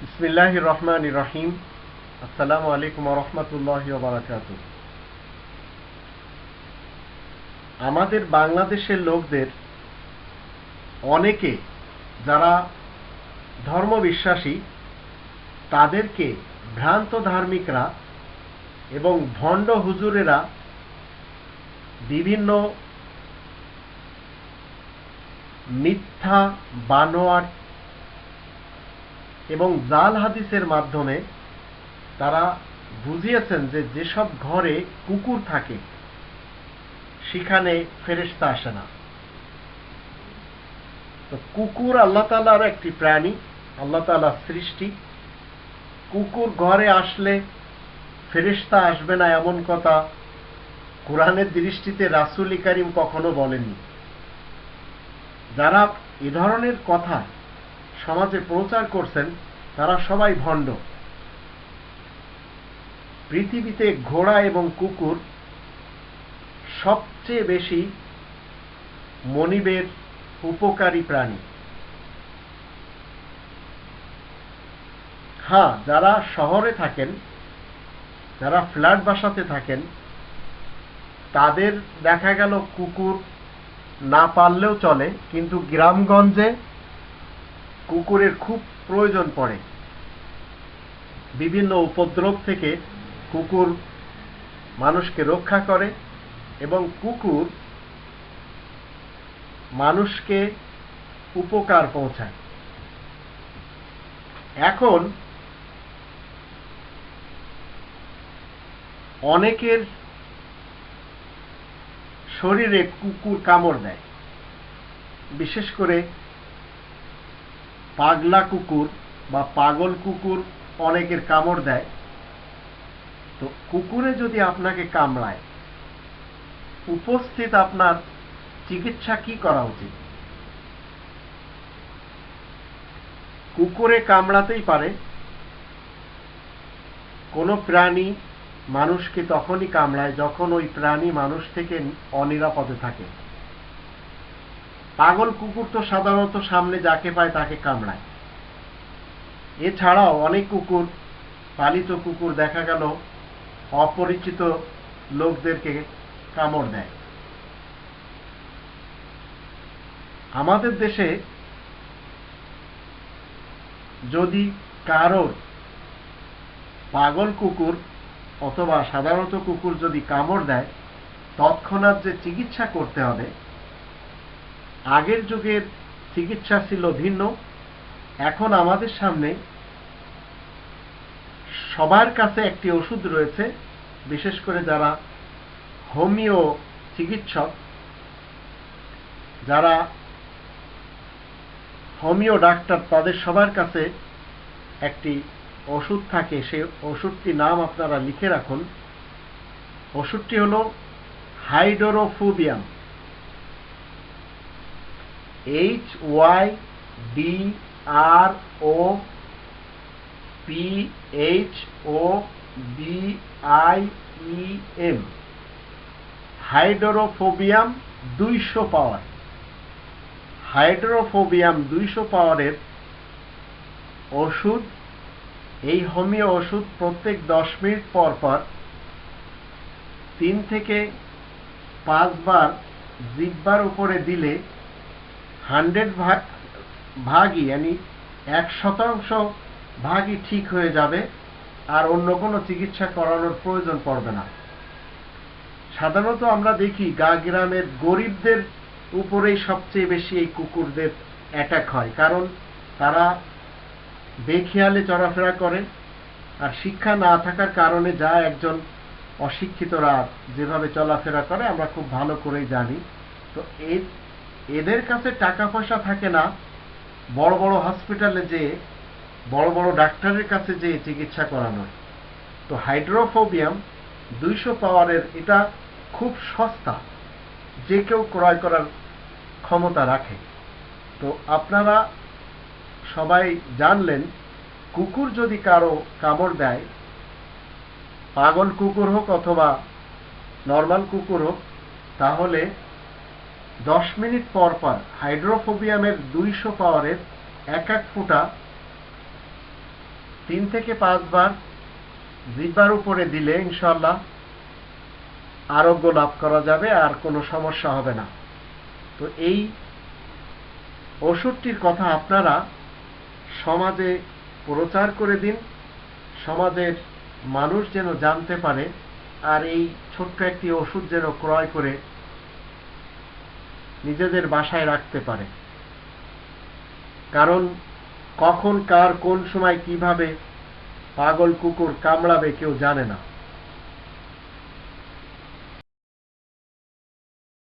বিসমিল্লাহ রহমান রহিম আসসালামু আলাইকুম রহমতুল্লাহ বারাকাত আমাদের বাংলাদেশের লোকদের অনেকে যারা ধর্ম বিশ্বাসী তাদেরকে ভ্রান্ত ধার্মিকরা এবং ভণ্ড হুজুরেরা বিভিন্ন মিথ্যা, বানোয়াট এবং জাল হাদিসের মাধ্যমে তারা বুঝিয়েছেন যে যেসব ঘরে কুকুর থাকে, সেখানে ফেরেস্তা আসে না। তো কুকুর আল্লাহ তালার একটি প্রাণী, আল্লাহ তালার সৃষ্টি। কুকুর ঘরে আসলে ফেরেস্তা আসবে না এমন কথা কোরআনের দৃষ্টিতে রাসুল কারিম কখনো বলেননি। যারা এ ধরনের কথা সমাজে প্রচার করছেন, তারা সবাই ভণ্ড। পৃথিবীতে ঘোড়া এবং কুকুর সবচেয়ে বেশি মনিবের উপকারী প্রাণী। হ্যাঁ যারা শহরে থাকেন, যারা ফ্ল্যাট বাসাতে থাকেন, তাদের দেখা গেল কুকুর না পারলেও চলে, কিন্তু গ্রামগঞ্জে কুকুরের খুব প্রয়োজন পড়ে। বিভিন্ন উপদ্রব থেকে কুকুর মানুষকে রক্ষা করে এবং কুকুর মানুষকে উপকার পৌঁছায়। এখন অনেকের শরীরে কুকুর কামড় দেয়। বিশেষ করে পাগলা কুকুর বা পাগল কুকুর অনেকের কামড় দেয়। তো কুকুরে যদি আপনাকে কামড়ায়, উপস্থিত আপনার চিকিৎসা কি করা উচিত? কুকুরে কামড়াতেই পারে। কোনো প্রাণী মানুষকে তখনই কামড়ায় যখন ওই প্রাণী মানুষ থেকে অনিরাপদে থাকে। পাগল কুকুর তো সাধারণত সামনে যাকে পায় তাকে কামড়ায়। এছাড়াও অনেক কুকুর, পালিত কুকুর দেখা গেল অপরিচিত লোকদেরকে কামড় দেয়। আমাদের দেশে যদি কারোর পাগল কুকুর অথবা সাধারণত কুকুর যদি কামড় দেয়, তৎক্ষণাৎ যে চিকিৎসা করতে হবে আগের যুগের চিকিৎসা ছিল ভিন্ন। এখন আমাদের সামনে সবার কাছে একটি ওষুধ রয়েছে, বিশেষ করে যারা হোমিও চিকিৎসক, যারা হোমিও ডাক্তার, তাদের সবার কাছে একটি ওষুধ থাকে। সেই ওষুধটির নাম আপনারা লিখে রাখুন। ওষুধটি হল hydrophobinum. H Y D R O P H O B I E M hydrophobinum দুইশো পাওয়ার। হাইড্রোফোবিয়াম দুইশো পাওয়ারের ওষুধ, এই হোমিও ওষুধ প্রত্যেক দশ মিনিট পর পর তিন থেকে পাঁচবার জিব্বার উপরে দিলে হান্ড্রেড ভাগ ভাগই, yani এক শতাংশ ভাগই ঠিক হয়ে যাবে আর অন্য কোনো চিকিৎসা করানোর প্রয়োজন পড়বে না। সাধারণত আমরা দেখি গা গ্রামের গরিবদের উপরেই সবচেয়ে বেশি এই কুকুরদের অ্যাটাক হয়, কারণ তারা বেখেয়ালে চলাফেরা করে আর শিক্ষা না থাকার কারণে যা একজন অশিক্ষিতরা যেভাবে চলাফেরা করে, আমরা খুব ভালো করেই জানি। তো এদের কাছে টাকা পয়সা থাকে না, বড় বড় হসপিটালে যে, বড় বড় ডাক্তারের কাছে যে চিকিৎসা করানোর তো হাইড্রোফোবিয়াম দুইশো পাওয়ারের এটা খুব সস্তা, যে কেউ ক্রয় করার ক্ষমতা রাখে। তো আপনারা সবাই জানলেন, কুকুর যদি কারও কামড় দেয়, পাগল কুকুর হোক অথবা নর্মাল কুকুর হোক, তাহলে দশ মিনিট পর পর হাইড্রোফোবিয়ামের দুইশো পাওয়ারের এক এক ফুটা তিন থেকে পাঁচবার জিব্বার উপরে দিলে ইনশাল্লাহ আরোগ্য লাভ করা যাবে আর কোনো সমস্যা হবে না। তো এই ওষুধটির কথা আপনারা সমাজে প্রচার করে দিন, সমাজের মানুষ যেন জানতে পারে, আর এই ছোট্ট একটি ওষুধ যেন ক্রয় করে নিজেদের বাসায় রাখতে পারে। কারণ কখন, কার, কোন সময়, কীভাবে পাগল কুকুর কামড়াবে কেউ জানে না।